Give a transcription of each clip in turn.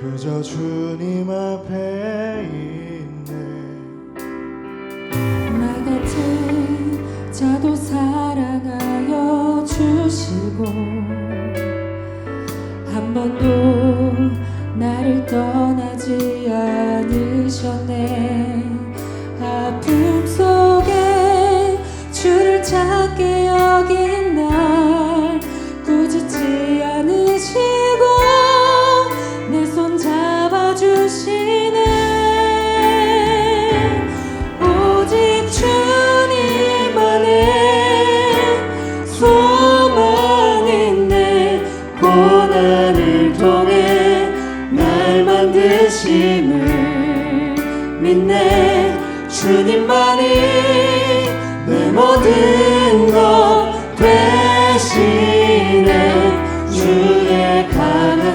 그저 주님 앞에 있네. 나 같은 자도 사랑하여 주시고 한 번도 나를 떠나지 않으셨네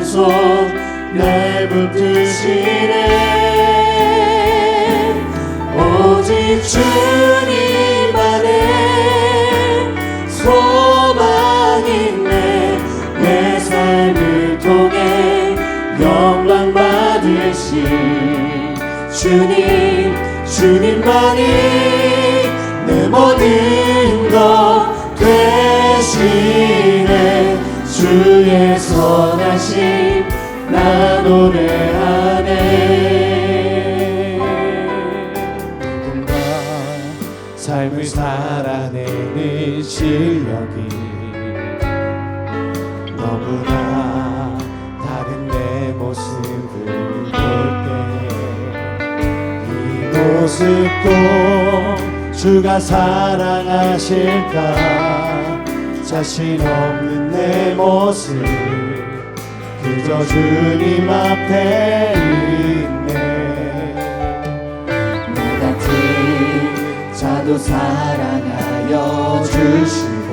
손 날 붙드시네. 오직 주님만의 소망이네. 내 삶을 통해 영광 받으신 주님 주님만이 내 모든 노래하네. 누군가 삶을 살아내는 실력이 너무나 다른 내 모습을 볼 때 이 모습도 주가 사랑하실까? 자신 없는 내 모습 그저 주님 앞에 있네. 나 같은 자도 사랑하여 주시고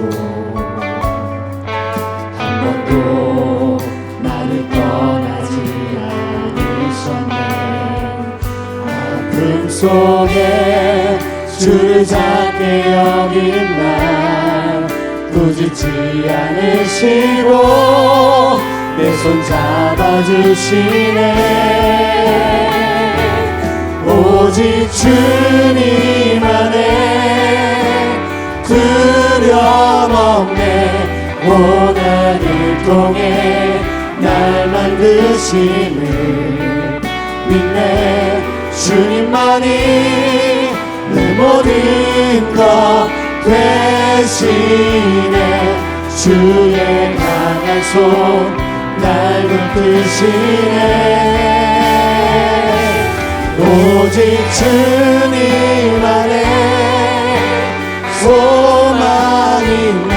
한 번도 나를 떠나지 않으셨네. 아픔 속에 주를 찾게 여긴 날 꾸짖지 않으시고 내 손 잡아주시네. 오직 주님 안에 두려움 없네. 고난을 통해 날 만드심을 믿네. 주님만이 내 모든 것 되시네. 주의 강한 손 날 붙드시네 오직 주님 안에 소망이 있네.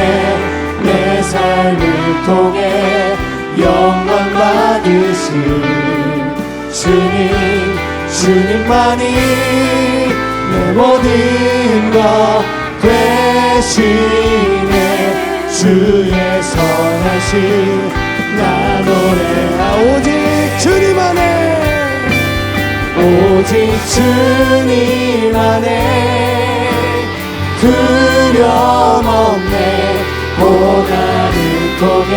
내 삶을 통해 영광 받으신 주님 주님만이 내 모든 것 되시네. 주의 선하심 오직 주님 안에 두려움 없네. 고난을 통해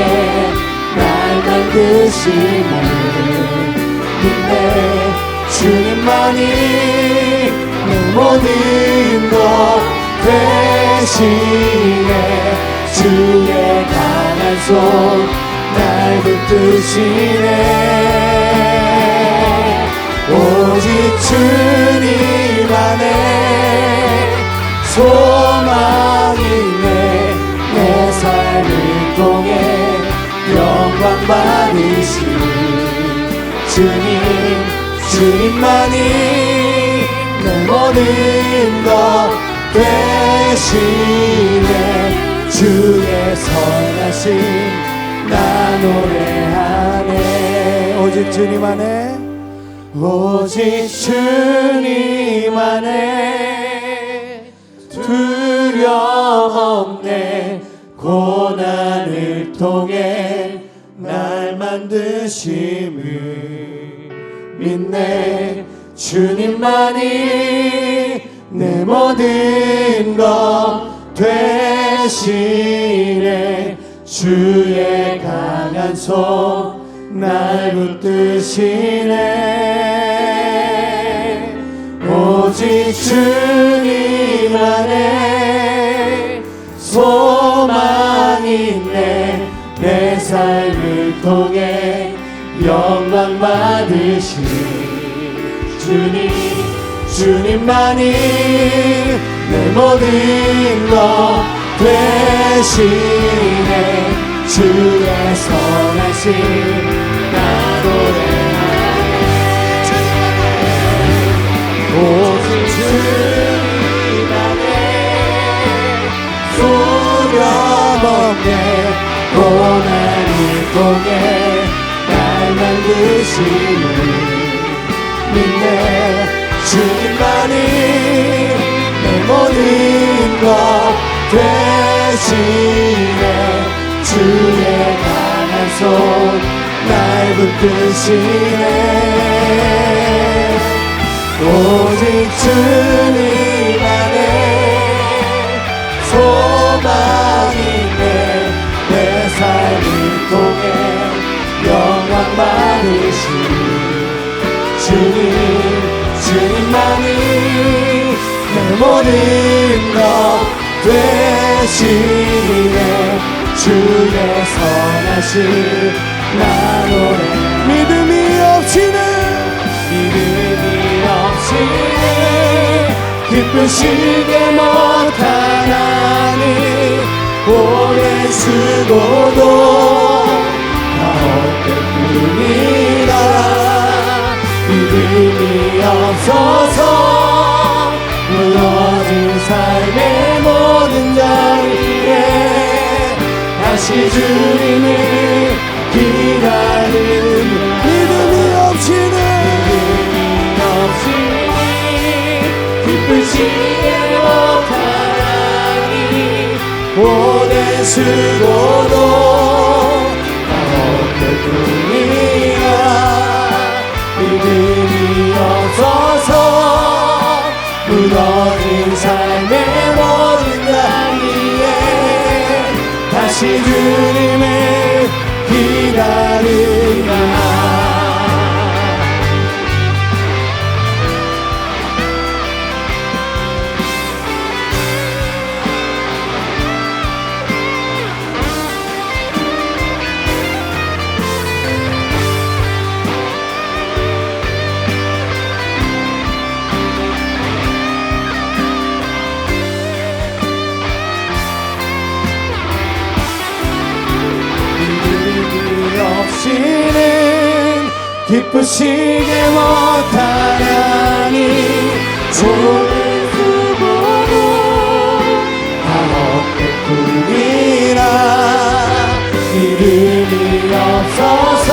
날 만드심을 믿네 주님만이 내 모든 것 되시네 주의 강한 손날 붙드시네 주님 주님만이 내 모든 것 되시네. 주의 선하심 나 노래하네. 오직 주님 안에 오직 주님 안에 두려움 없네. 고난을 통해 날 만드심을 믿네. 주님만이 내 모든 것 되시네. 주의 강한 손 날 붙드시네. 오직 주님 안에 소망이 있네. 내 삶을 통해 영광 받으시 주님 주님만이 내 모든 것 되시네. 주의 선하심 나 노래하네. 오직 주님만의 소렴없네 고난을 통해 날 만드시는 믿네. 주님만이 내 모든 것 되시네. 주의 강한 손 날 붙드시네. 오직 주님 안에 소망 모든 것 되시네. 주의 선하심 나 노래. 믿음이 없이는 믿음이 없이는 기쁘시게 못하나니 오랜 수고도 다 헛될 뿐이라. 믿음이 없어 다시 주님을 기다리는 믿음이 없이는 없이는 기쁘시게 못하니 오랜 수고도 다 헛될 뿐이야 믿음 다시 기다리 기쁘시게 못하나니 좋은 다 헛될 뿐이라 믿음이 없어서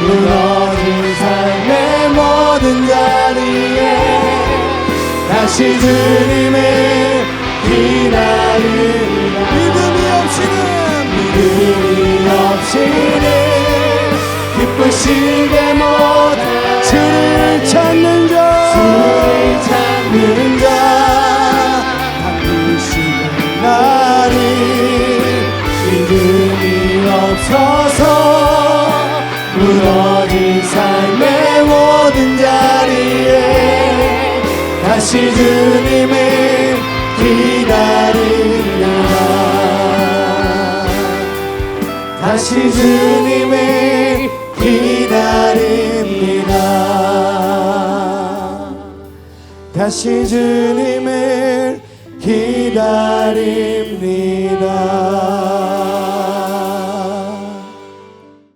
무너진 삶의 모든 자리에 다시 주님을 기다리라. 믿음이 없이는 믿음이 없이는 기쁘시게 못한 주를 찾는 자 주를 찾는 자 바쁘시는 날이 믿음이 없어서 무너진 삶의 모든 자리에 다시 주님을 기다리라. 다시 주님을 다시 주님을 기다립니다